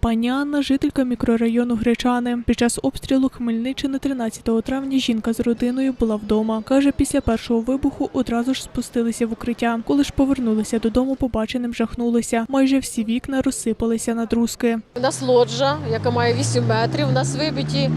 Пані Анна, жителька мікрорайону Гречани. Під час обстрілу Хмельниччини 13 травня жінка з родиною була вдома. Каже, після першого вибуху одразу ж спустилися в укриття. Коли ж повернулися додому, побаченим жахнулися. Майже всі вікна розсипалися на друзки. У нас лоджа, яка має 8 метрів. У нас вибиті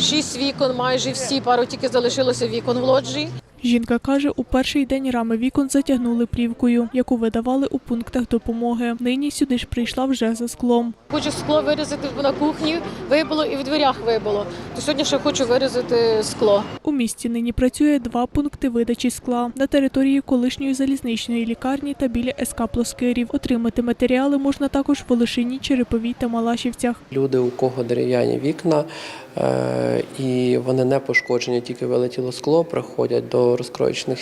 6 вікон, майже всі. Пару тільки залишилося вікон в лоджі. Жінка каже, у перший день рами вікон затягнули плівкою, яку видавали у пунктах допомоги. Нині сюди ж прийшла вже за склом. Хочу скло вирізати на кухні, вибило і в дверях вибило. То сьогодні ще хочу вирізати скло. У місті нині працює два пункти видачі скла на території колишньої залізничної лікарні та біля СК Плоскирів. Отримати матеріали можна також в Олешині, Череповій та Малашівцях. Люди, у кого дерев'яні вікна, е, і вони не пошкоджені, тільки вилетіло скло, приходять до розкроєчних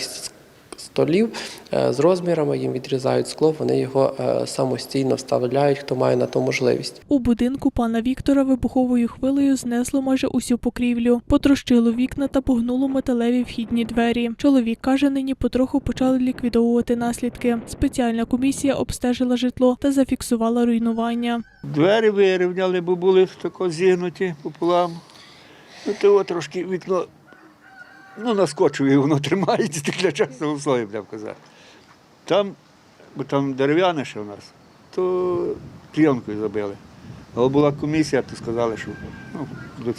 столів е, з розмірами, їм відрізають скло, вони його е, самостійно вставляють, хто має на то можливість. У будинку пана Віктора вибуховою хвилею знесло майже усю покрівлю, потрощило вікна та погнуло металеві вхідні двері. Чоловік каже, нині потроху почали ліквідовувати наслідки. Спеціальна комісія обстежила житло та зафіксувала руйнування. Двері вирівняли, бо були тако зігнуті пополам. Ну, то трошки вікно ну, наскочує, воно тримається для часу слої, будемо казати. Там, бо там дерев'яне ще у нас, то пленкою забили. Але була комісія, то сказали, що ну, будуть.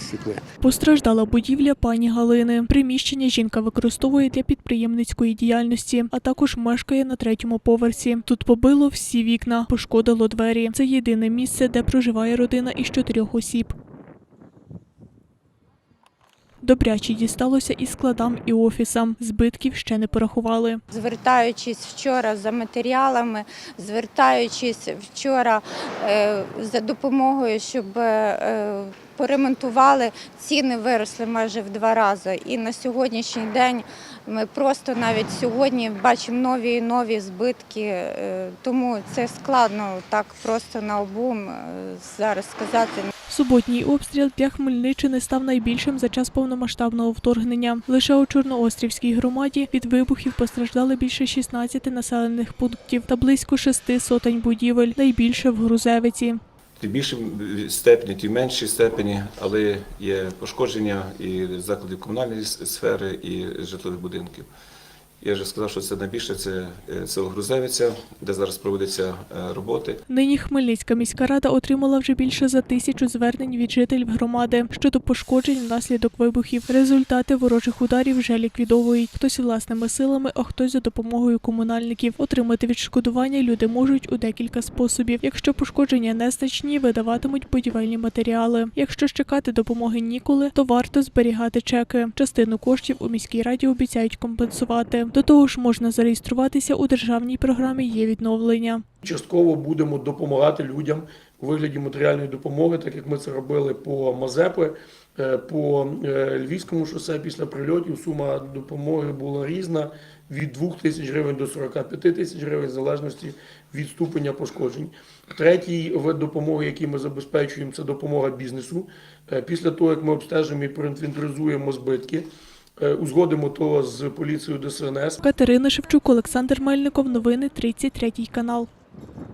Постраждала будівля пані Галини. Приміщення жінка використовує для підприємницької діяльності, а також мешкає на третьому поверсі. Тут побило всі вікна, пошкодило двері. Це єдине місце, де проживає родина із чотирьох осіб. Добряче дісталося і складам, і офісам. Збитків ще не порахували. звертаючись вчора за матеріалами, звертаючись вчора е, за допомогою, щоб е, поремонтували, ціни виросли майже в два рази. І на сьогоднішній день ми просто навіть сьогодні бачимо нові і нові збитки, е, тому це складно так просто на обум зараз сказати. Суботній обстріл для Хмельниччини став найбільшим за час повномасштабного вторгнення. Лише у Чорноострівській громаді від вибухів постраждали більше 16 населених пунктів та близько шести сотень будівель, найбільше в Грузевиці. Ті більші степені, ті менші степені, але є пошкодження і закладів комунальної сфери, і житлових будинків. Я вже сказав, що це найбільше це е, село Грузевиця, де зараз проводяться е, роботи. Нині Хмельницька міська рада отримала вже більше за тисячу звернень від жителів громади щодо пошкоджень внаслідок вибухів. Результати ворожих ударів вже ліквідовують. Хтось власними силами, а хтось за допомогою комунальників. Отримати відшкодування люди можуть у декілька способів. Якщо пошкодження незначні, видаватимуть будівельні матеріали. Якщо ж чекати допомоги ніколи, то варто зберігати чеки. Частину коштів у міській раді обіцяють компенсувати. До того ж, можна зареєструватися у державній програмі є відновлення. Частково будемо допомагати людям у вигляді матеріальної допомоги, так як ми це робили по Мазепи, е, по е, Львівському шосе після прильотів. Сума допомоги була різна від 2 тисяч гривень до 45 тисяч гривень, в залежності від ступеня пошкоджень. Третій вид допомоги, який ми забезпечуємо, це допомога бізнесу. Е, Після того, як ми обстежимо і проінвентаризуємо збитки, узгодимо то з поліцією ДСНС. Катерина Шевчук, Олександр Мельников. Новини 33 канал.